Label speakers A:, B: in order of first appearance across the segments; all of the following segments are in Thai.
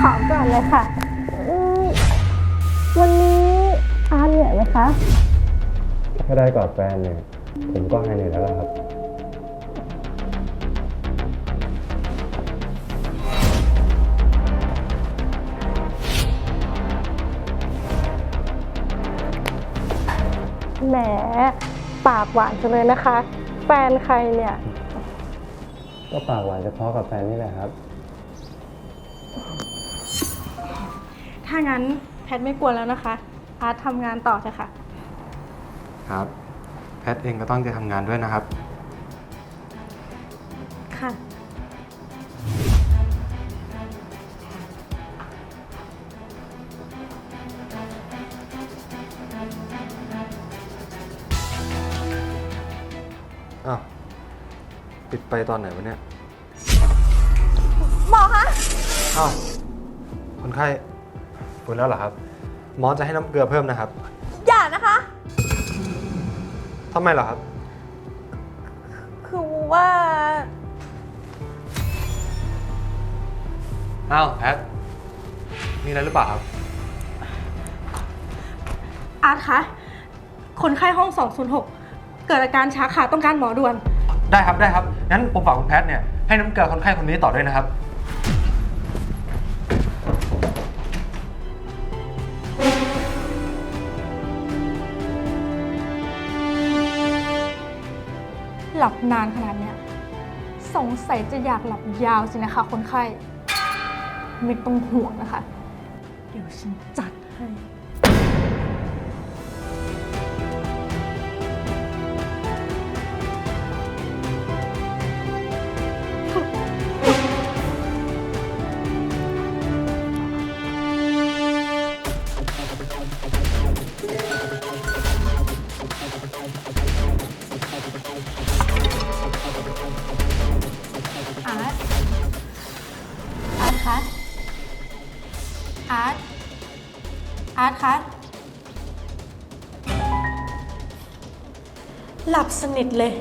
A: ขอก่อนเลยค่ะอืมวันนี้อาเหนื่อยไหมคะ
B: ถ้าได้กอดแฟนเนี่ย ผมก็ให้เหนื่อยแล้วล่ะครับ
A: แหม ปากหวานจังเลยนะคะ แฟนใครเนี่ย
B: ก็ปากหวานเฉพาะกับแฟนนี่แหละครับ
A: ถ้างั้นแพทไม่กลัวแล้วนะคะ อาร์ตทำงานต่อเถอะค่ะ
B: ครับ แพทเองก็ต้องจะทำงานด้วยนะครับ
A: ค่ะ
B: อ้าวปิดไปตอนไหนวะเนี่ย
C: หมอคะ
B: อ้าวคนไข้ ฟื้นแล้วเหรอครับ หมอจะให้น้ำเกลือเพิ่มนะครับ
C: อย่านะคะ
B: ทำไมเหรอครับ
C: คือว่า
B: อ้าวแพทมีอะไรหรือเปล่าครับ
A: อาร์ตคะ คนไข้ห้อง 206 เกิดอาการชักค่ะต้องการหมอด่วน
B: ได้ครับได้ครับ งั้นผมฝากคุณแพทเนี่ยให้น้ำเกลือคนไข้คนนี้ต่อด้วยนะครับ
A: ลับนานขนาดเนี้ยสงสัยจะอยากหลับยาวสินะคะคนไข้ ไม่ต้องห่วงนะคะ เดี๋ยวฉันจัดให้ คะหลับสนิทเลย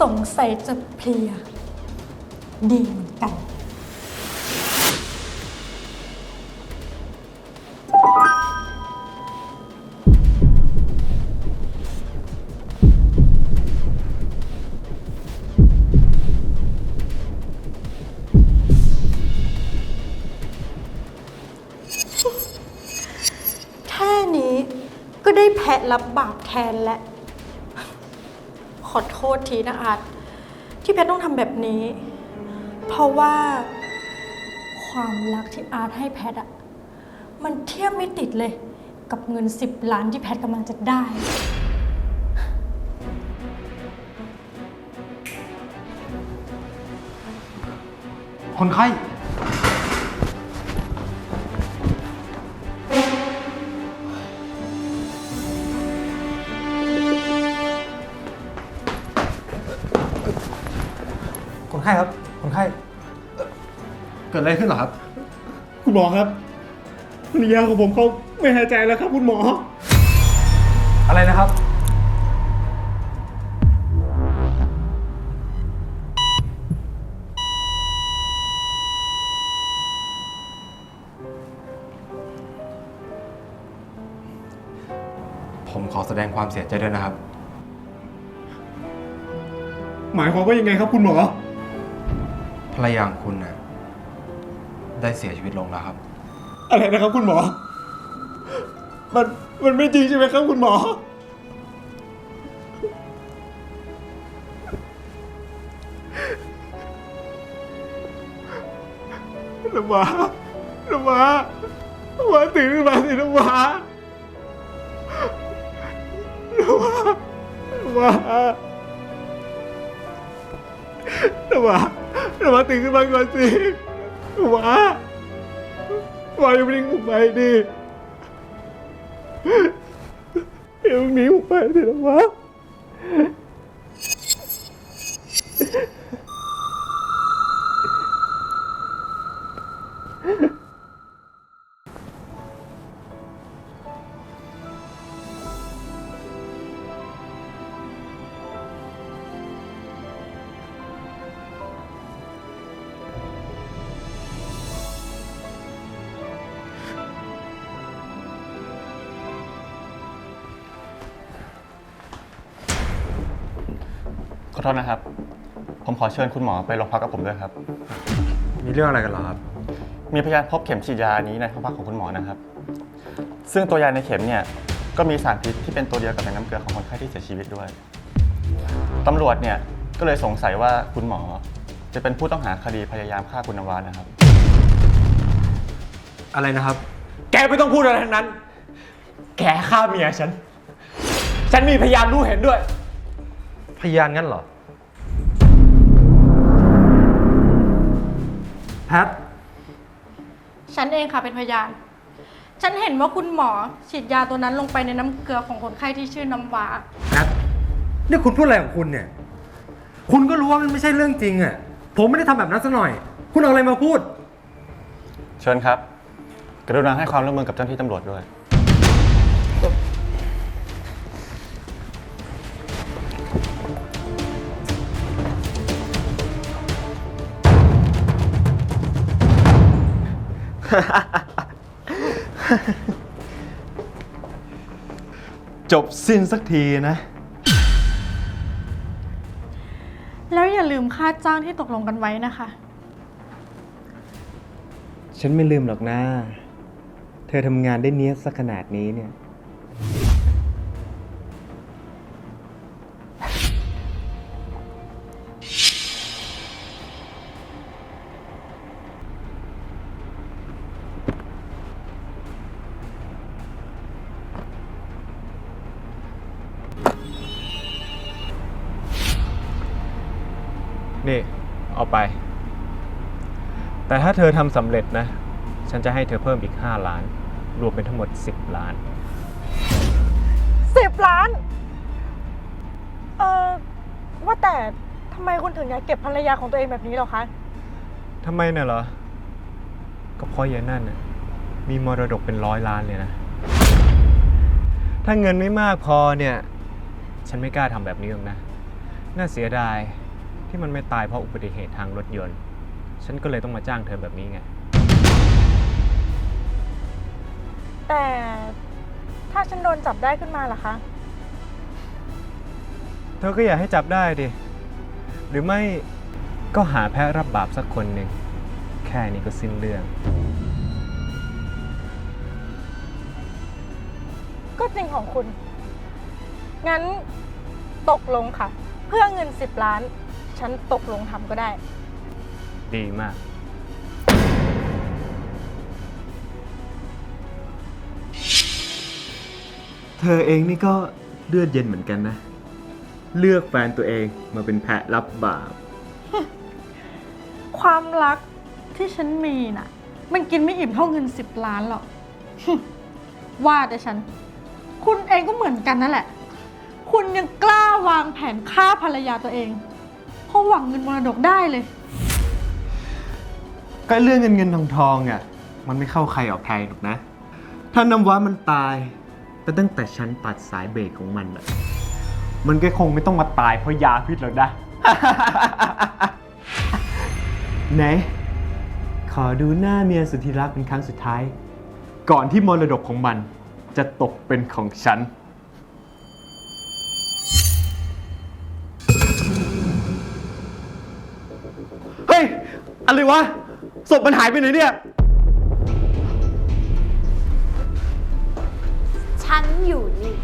A: สงสัยจะเพลีย ดี รับบาปแทนแล้วขอโทษทีนะอาร์ตที่แพทต้องทำแบบนี้ เพราะว่า ความรักที่อาร์ตให้แพทอะมันเทียบไม่ติดเลย กับเงิน 10 ล้านที่แพทกำลังจะได้
B: คนไข้ ข้ครับ คนไข้เอ่อเกิดอะไรขึ้นเหรอครับ
D: คุณหมอครับภรรยาของผมเขาไม่หายใจแล้วครับ คุณหมอ
B: อะไรนะครับ ผมขอแสดงความเสียใจด้วยนะครับ
D: หมายความว่ายังไงครับ คุณหมอ
B: ภ รรยาของคุณนะได้เสียชีวิตลงแล้วครับ
D: อะไรนะครับคุณหมอ มัน มันไม่จริงใช่ไหมครับคุณหมอน้ำว้าน้ำว้าน้ำว้าตื่นขึ้นมาสิน้ำว้าน้ำว้าน้ำว้าน้ำว้ รนูว่าตื่นขึ้นมาก่อนสิว้าว้าอย่าทิ้งผมไปดิอย่าทิ้งผมไปสิหนูว่า
E: อโทษนะครับ ผมขอเชิญคุณหมอไปโรงพักกับผมด้วยครับ
B: มีเรื่องอะไรกันเหรอครับ
E: มีพยานพบเข็มฉีดยานี้ในห้องพักของคุณหมอนะครับ ซึ่งตัวยาในเข็มเนี่ยก็มีสารพิษที่เป็นตัวเดียวกับในน้ำเกลือของคนไข้ที่เสียชีวิตด้วยตำรวจเนี่ยก็เลยสงสัยว่าคุณหมอ จะเป็นผู้ต้องหาคดีพยายามฆ่าคุณนวานะครับ
B: อะไรนะครับ
D: แกไม่ต้องพูดอะไรทั้งนั้น แกฆ่าเมียฉัน ฉันมีพยานรู้เห็นด้วย
B: พยานงั้นเหรอ แพท
A: ฉันเองค่ะเป็นพยาน ฉันเห็นว่าคุณหมอฉีดยาตัวนั้นลงไปในน้ำเกลือของคนไข้ที่ชื่อน้ำว้า
B: แพท นี่คุณพูดอะไรของคุณเนี่ย คุณก็รู้ว่ามันไม่ใช่เรื่องจริงอะ ผมไม่ได้ทำแบบนั้นซะหน่อย คุณเอาอะไรมาพูด
E: เชิญครับ กรุณาให้ความร่วมมือกับเจ้าหน้าที่ตำรวจด้วย
D: จบสิ้นสักทีนะ
A: แล้วอย่าลืมค่าจ้างที่ตกลงกันไว้นะคะ
D: ฉันไม่ลืมหรอกนะ เธอทำงานได้เนี้ยสักขนาดนี้เนี่ย นี่ เอาไป แต่ถ้าเธอทำสำเร็จนะ ฉันจะให้เธอเพิ่มอีก 5 ล้าน รวมเป็นทั้งหมด 10 ล้าน
C: สิบล้าน เออว่าแต่ทำไมคุณถึงอยากเก็บภรรยาของตัวเองแบบนี้หรอคะ
D: ทำไมเนี่ยเหรอ ก็เพราะยายนั่นน่ะมีมรดกเป็นร้อยล้านเลยนะ ถ้าเงินไม่มากพอเนี่ย ฉันไม่กล้าทำแบบนี้หรอกนะ น่าเสียดาย ที่มันไม่ตายเพราะอุบัติเหตุทางรถยนต์ ฉันก็เลยต้องมาจ้างเธอแบบนี้ไง
C: แต่ถ้าฉันโดนจับได้ขึ้นมาล่ะคะ
D: เธอก็อยากให้จับได้ดิ หรือไม่ก็หาแพ้รับบาปสักคนหนึ่ง แค่นี้ก็สิ้นเรื่อง
C: ก็จริงของคุณ งั้นตกลงค่ะ เพื่อเงินสิบล้าน ฉันตกลงทำก็ได้
D: ดีมาก เธอเองนี่ก็เลือดเย็นเหมือนกันนะ เลือกแฟนตัวเองมาเป็นแพะรับบาป
A: ความรักที่ฉันมีน่ะ มันกินไม่อิ่มเท่าเงินสิบล้านหรอก ว่าแต่ฉัน คุณเองก็เหมือนกันนั่นแหละ คุณยังกล้าวางแผนฆ่าภรรยาตัวเอง เพราหวังเงินมรดกได้เลย
D: ก็เรื่องเงินเงินทองทองอะมันไม่เข้าใครออกใครหรอกนะ ถ้าน้ำว้ามันตายแต่ตั้งแต่ฉันตัดสายเบรกของมันอะมันก็คงไม่ต้องมาตายเพราะยาพิษหรอกนะ ไหน ขอดูหน้าเมียสุดที่รักเป็นครั้งสุดท้าย ก่อนที่มรดกของมันจะตกเป็นของฉัน อะไรวะศพมันหายไปไหนเนี่ย
F: ฉันอยู่นี่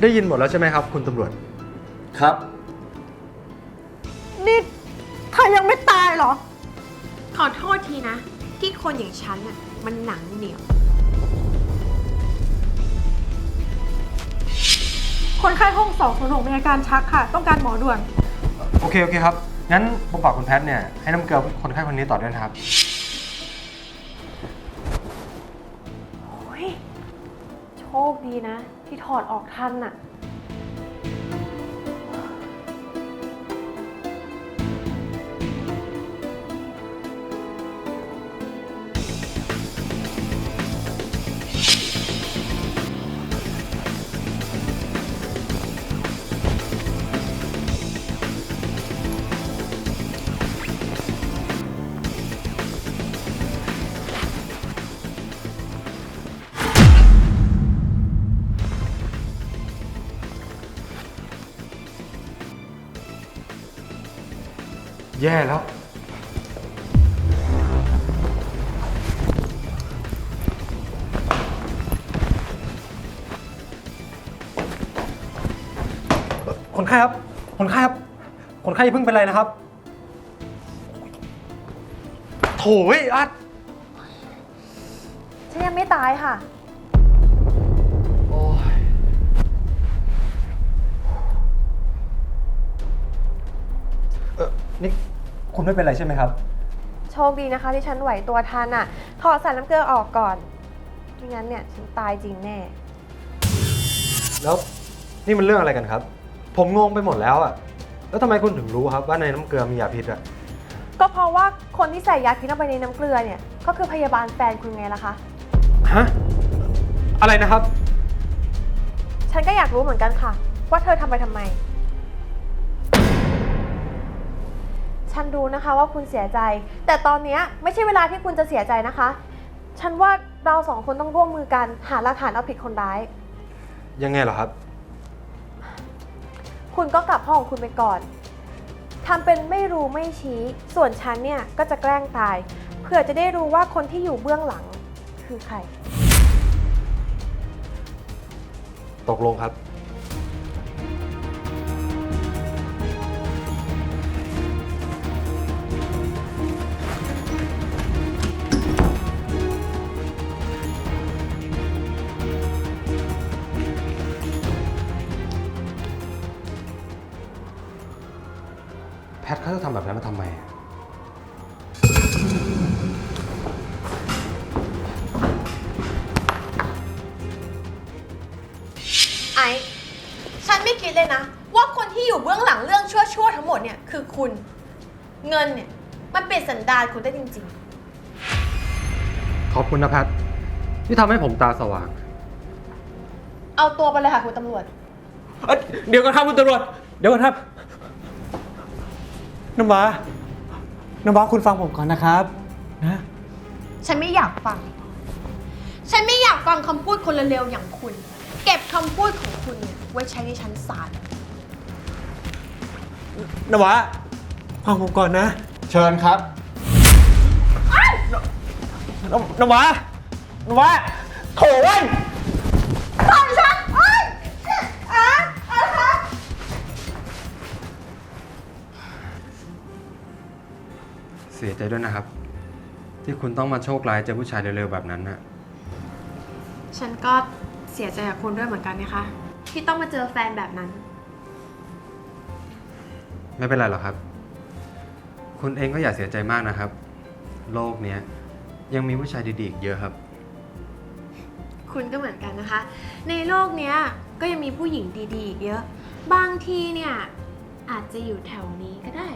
B: ได้ยินหมดแล้วใช่ไหมครับ คุณตำรวจ
E: ครับ
A: นี่เธอยังไม่ตายเหรอ
F: ขอโทษทีนะ ที่คนอย่างฉันน่ะมันหนังเหนียว
A: คนไข้ห้อง206มีอาการชักค่ะ ต้องการหมอด่วน
B: โอเค โอเคครับ งั้นผมฝากคุณแพทเนี่ยให้น้ำเกลือคนไข้คนนี้ต่อด้วยนะครับ
C: โชคดีนะ ที่ถอดออกทันน่ะ
B: แย่แล้ว คนไข้ครับ คนไข้ครับ คนไข้อย่าเพิ่งเป็นไรนะครับ โถ่เว้ยอัด
C: ฉันยังไม่ตายค่ะ
B: ออนี่คุณไม่เป็นไรใช่ไหมครับ
C: โชคดีนะคะที่ฉันไหวตัวทันอะถอดสารน้ำเกลือออกก่อนไม่งั้นเนี่ยฉันตายจริงแน่
B: แล้วนี่มันเรื่องอะไรกันครับ ผมงงไปหมดแล้วอะแล้วทำไมคุณถึงรู้ครับว่าในน้ำเกลือมียาพิษอะ
C: ก็เพราะว่าคนที่ใส่ยาพิษลงไปในน้ำเกลือเนี่ย ก็คือพยาบาลแฟนคุณไงล่ะคะ
B: ฮะ อะไรนะครับ
C: ฉันก็อยากรู้เหมือนกันค่ะ ว่าเธอทำไปทำไม ฉันรู้นะคะว่าคุณเสียใจ แต่ตอนเนี้ยไม่ใช่เวลาที่คุณจะเสียใจนะคะ ฉันว่าเราสองคนต้องร่วมมือกันหาหลักฐานเอาผิดคนร้าย
B: ยังไงเหรอครับ
C: คุณก็กลับห้องของคุณไปก่อนทำเป็นไม่รู้ไม่ชี้ ส่วนฉันเนี่ยก็จะแกล้งตาย เพื่อจะได้รู้ว่าคนที่อยู่เบื้องหลังคือใคร
B: ตกลงครับ ทย์เขาจะทำแบบนั้นมาทำไมอะ
F: ไอ้ฉันไม่คิดเลยนะ ว่าคนที่อยู่เบื้องหลังเรื่องชั่วๆทั้งหมดเนี่ยคือคุณ เงินเนี่ยมันเป็นสันดานคุณได้จริง
B: ขอบคุณนะแพทย์ที่ทำให้ผมตาสว่าง
F: ๆ เอาตัวไปเลยค่ะคุณตำรวจ
D: เอ้ยเดี๋ยวก่อนครับคุณตำรวจ เดี๋ยวก่อนครับ น้ำว้าน้ำว้าคุณฟังผมก่อนนะครับนะ
F: ฉันไม่อยากฟัง ฉันไม่อยากฟังคำพูดคนเร็วๆอย่างคุณ เก็บคำพูดของคุณเนี่ยไว้ใช้ในชั้นศาล
D: น้ำว้าฟังผมก่อนนะ
E: เชิญครับ
D: น้ำน้ำว้าน้ำว้าโถ่เว้ย
B: เสีย ใจด้วยนะครับ ที่คุณต้องมาโชคร้ายเจอผู้ชายเร็วๆแบบนั้นนะ
F: ฉันก็เสียใจกับคุณด้วยเหมือนกันนะคะ ที่ต้องมาเจอแฟนแบบนั้น
B: ไม่เป็นไรหรอกครับ คุณเองก็อย่าเสียใจมากนะครับ โลกเนี้ยยังมีผู้ชายดีๆอีกเยอะครับ
F: คุณก็เหมือนกันนะคะ ในโลกเนี้ยก็ยังมีผู้หญิงดีๆอีกเยอะ บางทีเนี่ยอาจจะอยู่แถวนี้ก็ได้